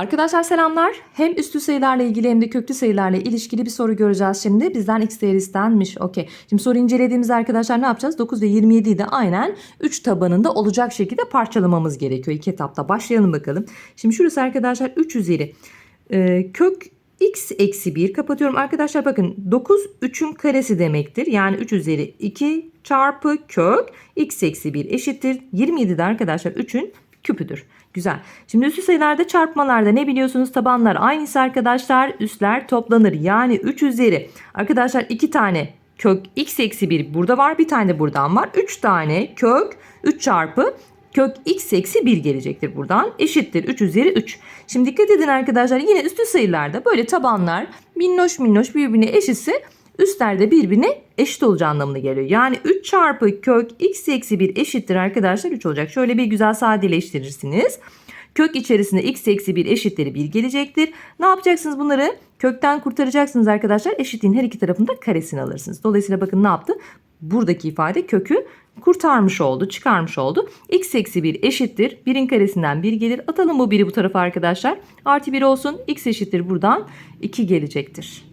Arkadaşlar selamlar. Hem üstü sayılarla ilgili hem de köklü sayılarla ilişkili bir soru göreceğiz şimdi. Bizden x değeri istenmiş. Okey. Şimdi soru incelediğimizde arkadaşlar ne yapacağız? 9 ve 27'yi de aynen 3 tabanında olacak şekilde parçalamamız gerekiyor. İki etapta. Başlayalım bakalım. Şimdi şurası arkadaşlar 3 üzeri. Ee, kök x eksi 1 kapatıyorum. Arkadaşlar bakın 9 3'ün karesi demektir. Yani 3 üzeri 2 çarpı kök x eksi 1 eşittir. 27 de arkadaşlar 3'ün küpüdür. Güzel. Şimdi üstü sayılarda çarpmalarda ne biliyorsunuz tabanlar aynısı arkadaşlar üstler toplanır. Yani 3 üzeri arkadaşlar 2 tane kök x eksi 1 burada var bir tane de buradan var. 3 tane kök 3 çarpı kök x eksi 1 gelecektir buradan. Eşittir 3 üzeri 3. Şimdi dikkat edin arkadaşlar yine üstü sayılarda böyle tabanlar minnoş minnoş birbirine eşitse üstler de birbirine eşit olacağı anlamına geliyor. Yani 3 çarpı kök x eksi 1 eşittir arkadaşlar 3 olacak. Şöyle bir güzel sadeleştirirsiniz. Kök içerisinde x eksi 1 eşitleri 1 gelecektir. Ne yapacaksınız bunları? Kökten kurtaracaksınız arkadaşlar. Eşitliğin her iki tarafında karesini alırsınız. Dolayısıyla bakın ne yaptı? Buradaki ifade kökü kurtarmış oldu, çıkarmış oldu. x eksi 1 eşittir. 1'in karesinden 1 gelir. Atalım bu 1'i bu tarafa arkadaşlar. Artı 1 olsun. x eşittir buradan 2 gelecektir.